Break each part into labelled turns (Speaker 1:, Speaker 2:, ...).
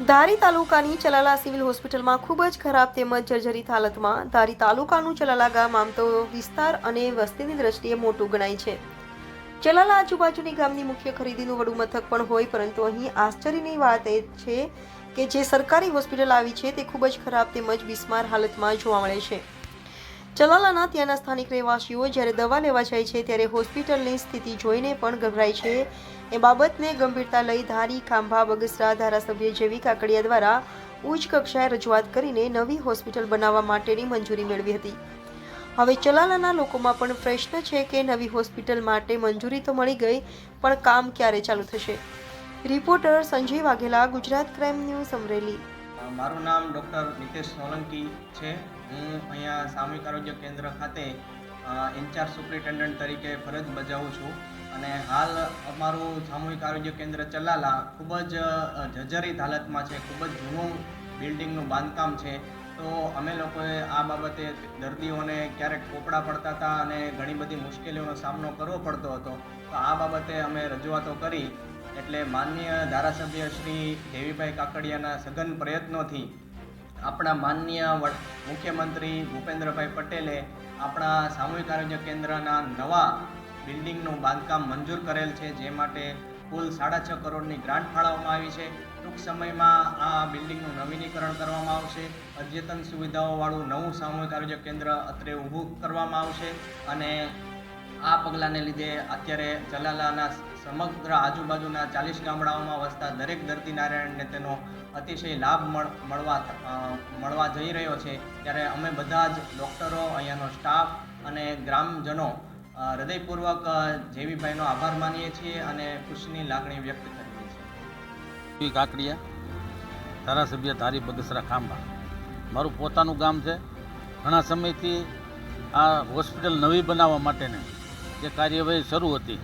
Speaker 1: ધારી તાલુકાની ચલાલા સિવિલ હોસ્પિટલમાં ખૂબ જ ખરાબ તેમજ જર્જરિત હાલતમાં ધારી તાલુકાનું ચલાલા ગામ આમ તો વિસ્તાર અને વસ્તીની દ્રષ્ટિએ મોટું ગણાય છે. ચલાલા આજુબાજુની ગામની મુખ્ય ખરીદીનું વડું મથક પણ હોય, પરંતુ અહીં આશ્ચર્યની વાત એ છે કે જે સરકારી હોસ્પિટલ આવી છે, તે ખૂબ જ ખરાબ તેમજ બિસ્માર હાલતમાં જોવા મળે છે. ચલાલાના ત્યાંના સ્થાનિક રહેવાસીઓ જ્યારે દવા લેવા જાય છે ત્યારે હોસ્પિટલની સ્થિતિ જોઈને પણ ગભરાય છે. એ બાબતને ગંભીરતા લઈ ધારી ખાંભા બગસરા ધારાસભ્ય જેવી કાકડિયા દ્વારા ઉચ્ચ કક્ષાએ રજૂઆત કરીને નવી હોસ્પિટલ બનાવવા માટેની મંજૂરી મેળવી હતી. હવે ચલાલાના લોકોમાં પણ પ્રશ્ન છે કે નવી હોસ્પિટલ માટે મંજૂરી તો મળી ગઈ, પણ કામ ક્યારે ચાલુ થશે? Reporter Sanjay Vaghela, Gujarat crime news Amreli.
Speaker 2: મારું નામ ડૉક્ટર નિતેશ સોલંકી છે. હું અહીંયા સામૂહિક આરોગ્ય કેન્દ્ર ખાતે ઇન્ચાર્જ સુપ્રિન્ટેન્ડન્ટ તરીકે ફરજ બજાવું છું. અને હાલ અમારું સામૂહિક આરોગ્ય કેન્દ્ર ચલાલા ખૂબ જ જર્જરિત હાલતમાં છે. ખૂબ જ જૂનું બિલ્ડિંગનું બાંધકામ છે. તો અમે લોકોએ આ બાબતે દર્દીઓને ક્યારેક કોપડા પડતા હતા અને ઘણી બધી મુશ્કેલીઓનો સામનો કરવો પડતો હતો. તો આ બાબતે અમે રજૂઆતો કરી એટલે માનનીય ધારાસભ્ય શ્રી દેવીભાઈ કાકડિયાના સઘન પ્રયત્નોથી આપણા માનનીય મુખ્યમંત્રી ભૂપેન્દ્રભાઈ પટેલે આપણા સામૂહિક આરોગ્ય કેન્દ્રના નવા બિલ્ડિંગનું બાંધકામ મંજૂર કરેલ છે, જે માટે કુલ સાડા છ કરોડની ગ્રાન્ટ ફાળવવામાં આવી છે. ટૂંક સમયમાં આ બિલ્ડિંગનું નવીનીકરણ કરવામાં આવશે. અદ્યતન સુવિધાઓવાળું નવું સામૂહિક આરોગ્ય કેન્દ્ર અત્રે ઊભું કરવામાં આવશે અને આ પગલાંને લીધે અત્યારે જલાલાના સમગ્ર આજુબાજુના ચાલીસ ગામડાઓમાં વસતા દરેક દર્દી નારાયણને તેનો અતિશય લાભ મળ, મળવા મળવા જઈ રહ્યો છે. ત્યારે અમે બધા જ ડૉક્ટરો, અહીંયાનો સ્ટાફ અને ગ્રામજનો હૃદયપૂર્વક જેવીભાઈનો આભાર માનીએ છીએ અને ખુશીની લાગણી વ્યક્ત કરીએ છીએ.
Speaker 3: કાકડિયા, ધારાસભ્ય ધારી બગસરા ખાંભા. મારું પોતાનું ગામ છે. ઘણા સમયથી આ હોસ્પિટલ નવી બનાવવા માટેની જે કાર્યવાહી શરૂ હતી.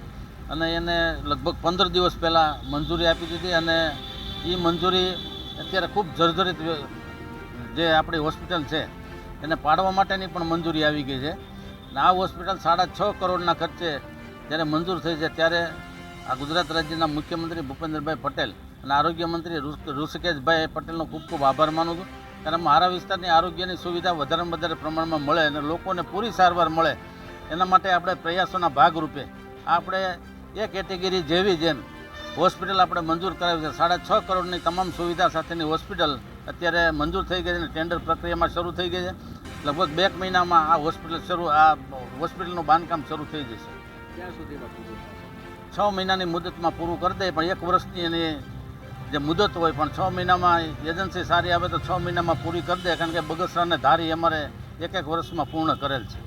Speaker 3: અને એને લગભગ પંદર દિવસ પહેલાં મંજૂરી આપી દીધી અને એ મંજૂરી અત્યારે ખૂબ જર્જરિત જે આપણી હોસ્પિટલ છે, એને પાડવા માટેની પણ મંજૂરી આવી ગઈ છે. અને આ હોસ્પિટલ સાડા છ કરોડના ખર્ચે જ્યારે મંજૂર થઈ છે ત્યારે આ ગુજરાત રાજ્યના મુખ્યમંત્રી ભૂપેન્દ્રભાઈ પટેલ અને આરોગ્ય મંત્રી ઋષિકેશભાઈ પટેલનો ખૂબ ખૂબ આભાર માનું છું. કારણ મારા વિસ્તારની આરોગ્યની સુવિધા વધારેમાં વધારે પ્રમાણમાં મળે અને લોકોને પૂરી સારવાર મળે એના માટે આપણે પ્રયાસોના ભાગરૂપે આપણે એ કેટેગરી જેવી જેમ હોસ્પિટલ આપણે મંજૂર કરાવી છે. સાડા છ કરોડની તમામ સુવિધા સાથેની હોસ્પિટલ અત્યારે મંજૂર થઈ ગઈ છે અને ટેન્ડર પ્રક્રિયામાં શરૂ થઈ ગઈ છે. લગભગ બે મહિનામાં આ હોસ્પિટલ શરૂ આ હોસ્પિટલનું બાંધકામ શરૂ થઈ જશે છ મહિનાની મુદતમાં પૂરું કરી દે પણ એક વર્ષની એની જે મુદત હોય પણ છ મહિનામાં એજન્સી સારી આવે તો છ મહિનામાં પૂરી કરી દે કારણ કે બગસરાને ધારી અમારે એક એક વર્ષમાં પૂર્ણ કરેલ છે.